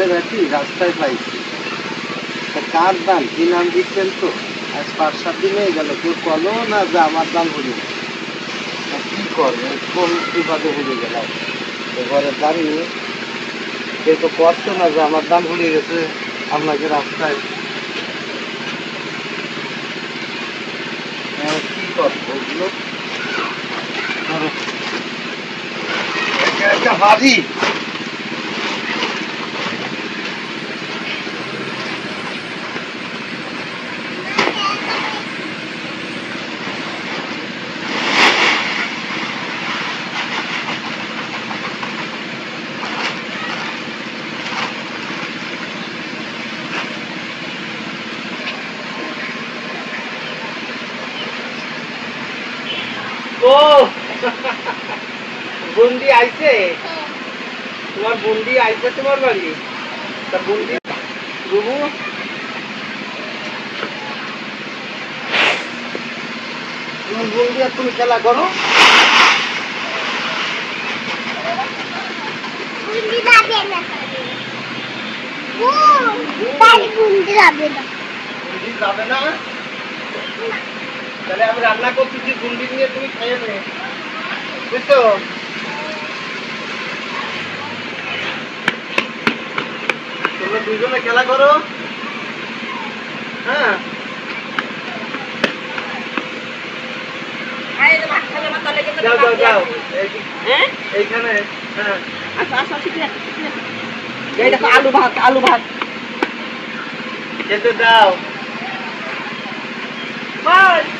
ঘরে রাখি রাস্তায় পাইছি তা কার দান কি নাম দিচ্ছেন তো? আজ পাঁচ সাত দিন গেল কেউ কলো না যে আমার দান হলো কি করব? কোন বিপদে হয়ে গেলাম? ঘরে দাঁড়িয়ে কেউ তো করছে না যে আমার দাম ভুলে গেছে আপনাকে রাস্তায়। হ্যাঁ, কি করব ওগুলো একটা ভারী ও বন্দি আইছে? তোমার বন্দি আইছে তোমার বাড়ি? তা বন্দি রুবু তুমি বন্দি আর তুমি খেলা করো। যাবে না? তাহলে আমি রান্না করতেছি বন্দি নিয়ে তুমি খেয়ে নে। বুঝছ? তোমরা দুজনে খেলা করো। হ্যাঁ। যাও যাও যাও। এইখানে হ্যাঁ। আলু ভাত আলু ভাত। খেতে দাও।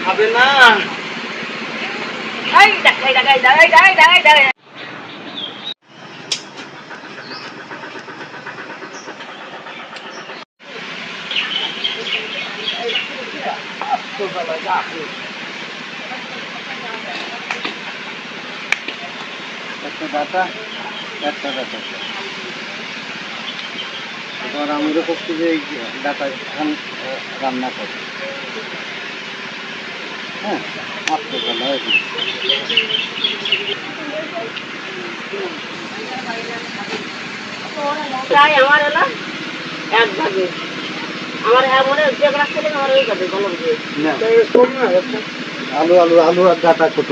খাবে না। একটা ডাটা একটা ডাটা এবার আমরা করছি যে ডাটা এখন রান্না করে হ্যাঁ মাত্র ভালো? আমার এলো এক ভাগে। আলু আলু আলু আর ডাটা কত?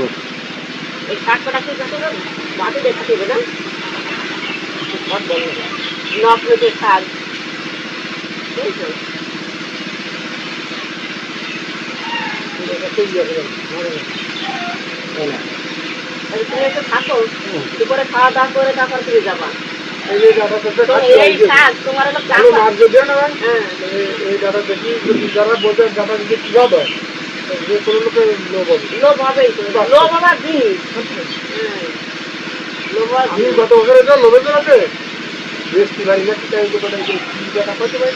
তুমি একটু থাকো দুপুরে খাওয়া দাওয়া করে তারপর ফিরে যাবা। এই হয়, হ্যাঁ। যারা যদি কি হবে যে কোনো লোকের লোভ হবে। লোভ হবেই লোভ হবার জিনিস হ্যাঁ। লোভ হবার আমি গত বছর এটা লোভে বেড়াতে বৃষ্টি বাড়ি না ঠিক আছে কোথায় কি টাকা পাইতে পারি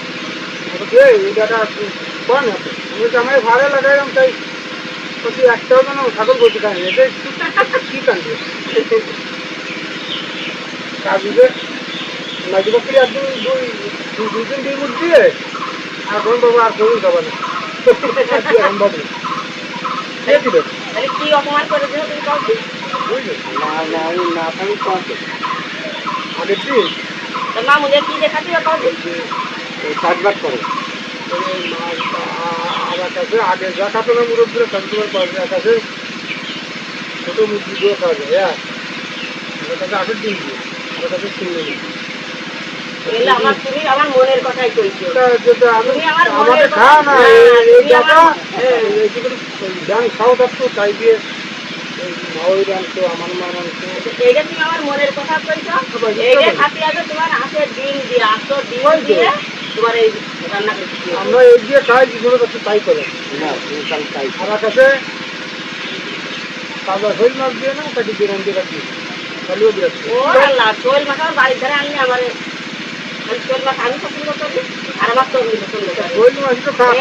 আমি। আমি যেন এটা কি কান্দে কাজুকে নাকি বকরি আর দুই দুই দুই দিয়ে? এখন আর করুন যাবে না এখন বাবু কে অপমান করে দিও তুমি কাউকে বুঝলি না না আমি না আগের দিন? দিয়ে কি দেখা দিও কাউকে কাজবাজ করে। আমার কাছে আগে যা কাটো না মুরব্বীরা কাস্টমার পাওয়া যায় কাছে ছোটো মুরগিগুলো খাওয়া যায় হ্যাঁ আমার কাছে আগের দিন আমার কাছে শুনলে নেই এলে আমার তুমি আমার মনের কথাই কইছো। এটা তুমি আমার মনের খা না কথা- এই- এই টাকা আমার-। এই যেগুলো ডান খাও থাকতো তাই দিয়ে মাংস আমার মা মাংস এইটা তুমি আমার মনের কথা কইছো। এইটা খাতি আছে তোমার হাতে ডিম দিয়ে আসো ডিম দিয়ে তোমার এই রান্না করতে আমরা এই দিয়ে খাই জীবনের কাছে তাই করে আমার কাছে তাজা শৈল মাছ দিয়ে না কাটি দিয়ে রান্দি কাটি তাহলেও দিয়ে ও আল্লাহ শোল মাছ আমার বাড়ির ধারে আনলে আমার আমি শোল মাছ আমি পছন্দ করি আর আমার তরুণ পছন্দ করে শৈল মাছ তো খাওয়া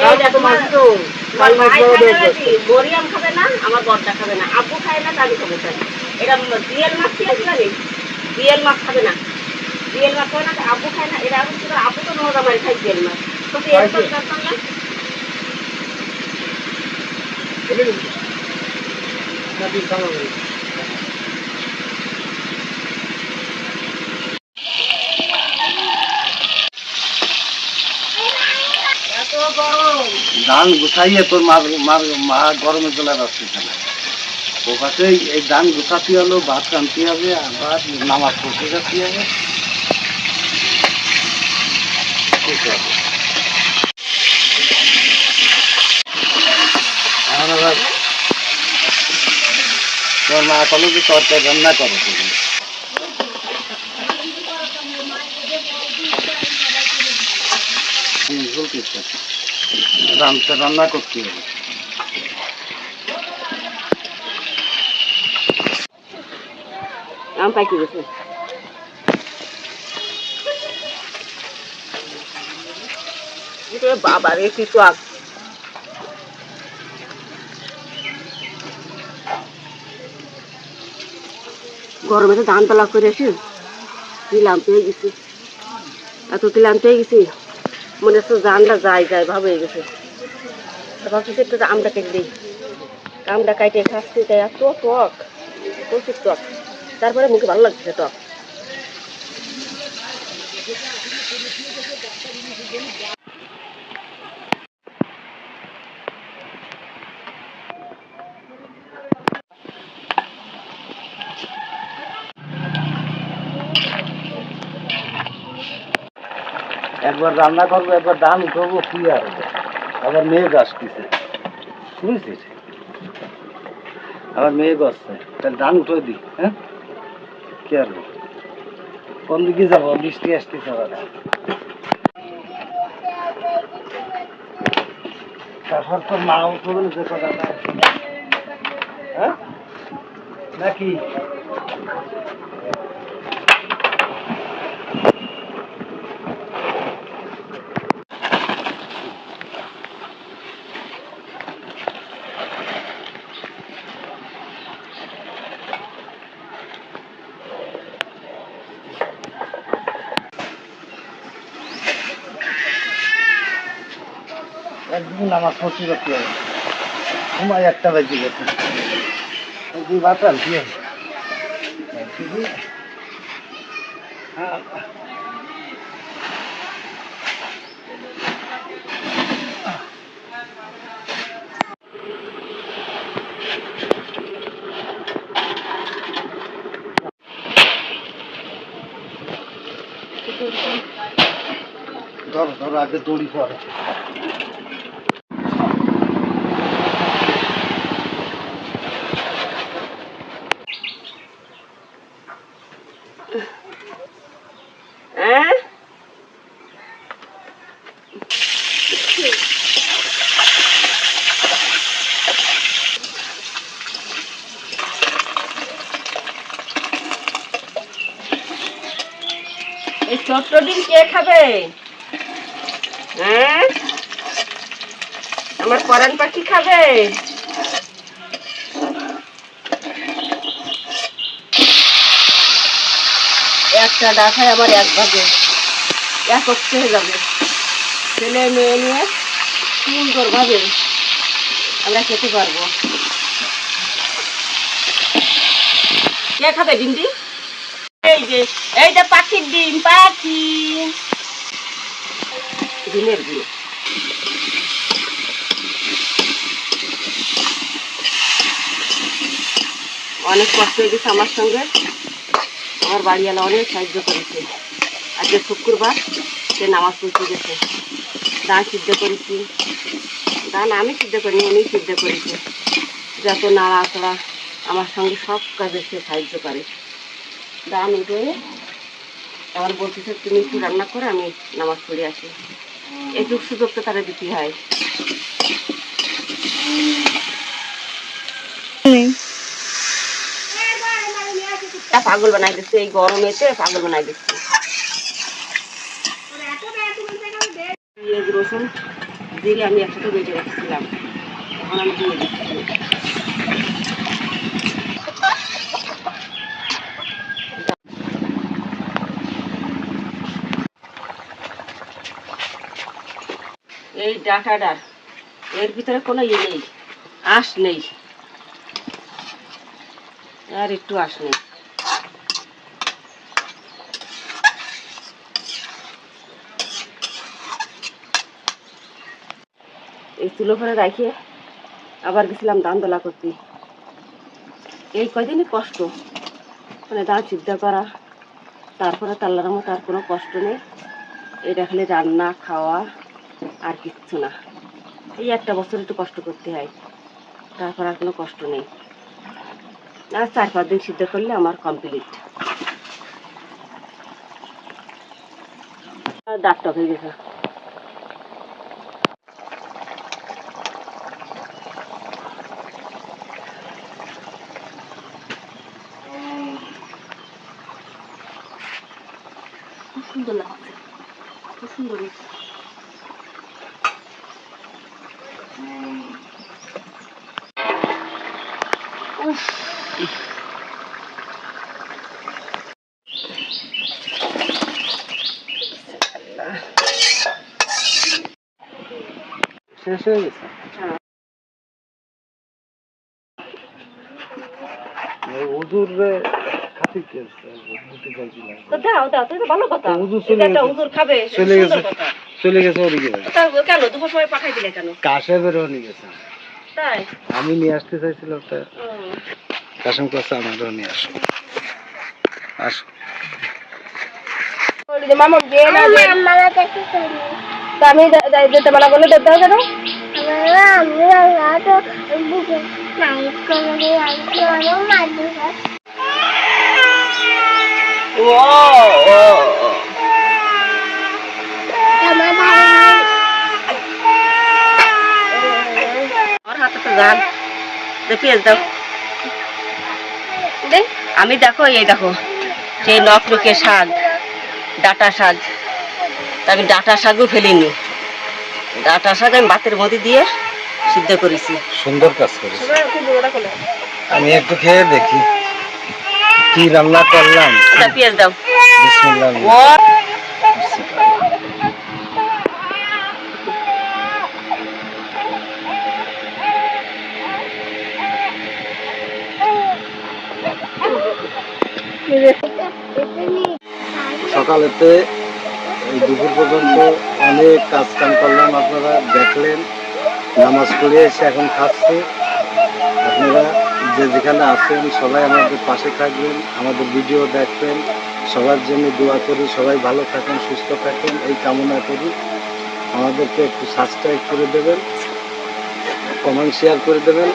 মাছ তো তোমার কাল মাছ ভাই বড় খায় না দরকার খাবে না আমার বড়টা খাবে না। আব্বু খায় না খাব এটা বিয়েল মাছ কি আছে বিয়েল মাছ খাবে না। মাছ না তো আব্বু খায় না আব্বু তো মারি খাই মাছ তো এর? জানতাম না? ধান গুছাইয়ে তোর মার মার মা গরমে চলে যাচ্ছে না ও পাশে এই ধান গুছাতে হলো ভাত টানতে হবে আবার নামাজ পড়তে যেতে হবে। ঠিক আছে এখন আবার তোর মা কলো যে তরকারি রান্না করো তুমি রান্না করতে হবে আম পাইকে গেছে? এ বাবা রে কি গরমে তো ধান তলা করে আসি। ক্লান্ত হয়ে গেছি? এত ক্লান্ত হয়ে গেছি? মনে হচ্ছে জানলা যায় যায় ভাব হয়ে গেছে। ভাবছি একটু আমটা কেটে দিই। আমটা কাটে খাচ্ছি তাই এত টক, প্রচুর টক। তারপরে মুখে ভালো লাগছে টক। একবার রান্না করব, একবার ধান উঠবো, কি আর? আবার মেঘ আসতেছে। বুঝছিস আবার মেঘ আসছে। তাহলে ধান উঠে দি হ্যাঁ? কি আর কোন দিকে যাব? বৃষ্টি আসতেছে আবার। তারপর তোর মা উঠবে না, যে কথা হ্যাঁ? নাকি? একদিন নামাজ হবে সময় একটা বাজে গেছে। দুই বাতাল কি হবে হ্যাঁ ধরো ধরো আগে দড়ি পরে হ্যাঁ এই ছোট্ট ডিম কে খাবে? হ্যাঁ? আমার পরান পাখি খাবে? একটা ডাকায় আমার এক ভাগে একক হয়ে যাবে। ছেলে মেয়ে নিয়ে সুন্দরভাবে আমরা খেতে পারব। কে খাবে ডিমটি এইটা পাখির ডিম, পাখি। ডিমের গুঁড়ো। অনেক কষ্ট হয়ে গেছে আমার সঙ্গে। আমার বাড়িওয়ালা অনেক সাহায্য করেছে। আজকে শুক্রবার সে নামাজ পড়তে গেছে। দান সিদ্ধ করেছি। দান আমি সিদ্ধ করিনি, উনি সিদ্ধ করেছে। যত নাড়াচড়া আমার সঙ্গে সব কাজে সে সাহায্য করে। দান উঠে আমার বলতেছে, তুমি একটু রান্না করে, আমি নামাজ পড়ে আসি। এইটুক সুযোগ তো তারা দিতে হয়। পাগল বানাই দিচ্ছে, এই গরমেতে পাগল বানাই দিচ্ছে। পেঁয়াজ, রসুন, জিরে আমি একসাথে বেটে রেখেছিলাম। এখন আমি দিয়ে দিচ্ছি। এই ডাটাটার এর ভিতরে কোনো ইয়ে নেই, আঁশ নেই। আর একটু আঁশ নেই। এই তুলো করে রাখে আবার গেছিলাম ধান দোলা করতে। এই কয়দিনই কষ্ট মানে ধান সিদ্ধ করা, তারপরে তাল্লার মতো আর কোনো কষ্ট নেই। এটা খালি রান্না, খাওয়া। আর কিচ্ছু না। এই একটা বছর একটু কষ্ট করতে হয়। তারপর আর কোনো কষ্ট নেই। আর চার পাঁচ দিন সিদ্ধ করলে আমার কমপ্লিট দাঁত টক হয়ে গেছে খুব সুন্দর লাগছে। খুব সুন্দর শেষ হয়ে গেছে হ্যাঁ। হুজুর দাও দাও তো ভালো কথা হুজুর চলে গেছে। চলে গেছে। ওদিকে কেন দুপুর সময় পাঠাই দিলে কেন? কাশে বেরো নিয়ে গেছে। তাই? আমি নিয়ে আসতে চাইছিলাম তা। কাশম কাছে আমারও নিয়ে আসো। আসো। মামা দিয়ে না আমি যেতে মানা করলে যেতে হবে কেন? আমরা আমরা তো বুকে নাইট করে দিয়ে আমি আরও মারবো ও ও আমার ভাই তো পেঁয়াজ দাও। আমি দেখো এই দেখো সেই নকরুকে শাক ডাটা শাক। আমি ডাটা শাকও ফেলিনি। ডাটা শাক আমি ভাতের মধ্যে দিয়ে সিদ্ধ করেছি। সুন্দর কাজ করেছে। আমি একটু খেয়ে দেখি। কি রান্না করলাম? আচ্ছা পেঁয়াজ দাও। বিসমিল্লাহ। সকালেতে দুপুর পর্যন্ত অনেক কাজ কাম করলাম। আপনারা দেখলেন, নামাজ পড়ে এসে এখন খাচ্ছি। আপনারা যে যেখানে আছেন, সবাই আমাদের পাশে থাকবেন, আমাদের ভিডিও দেখবেন। সবার জন্য দোয়া করি, সবাই ভালো থাকেন, সুস্থ থাকেন, এই কামনা করি। আমাদেরকে একটু সাবস্ক্রাইব করে দেবেন কমেন্ট শেয়ার করে দেবেন।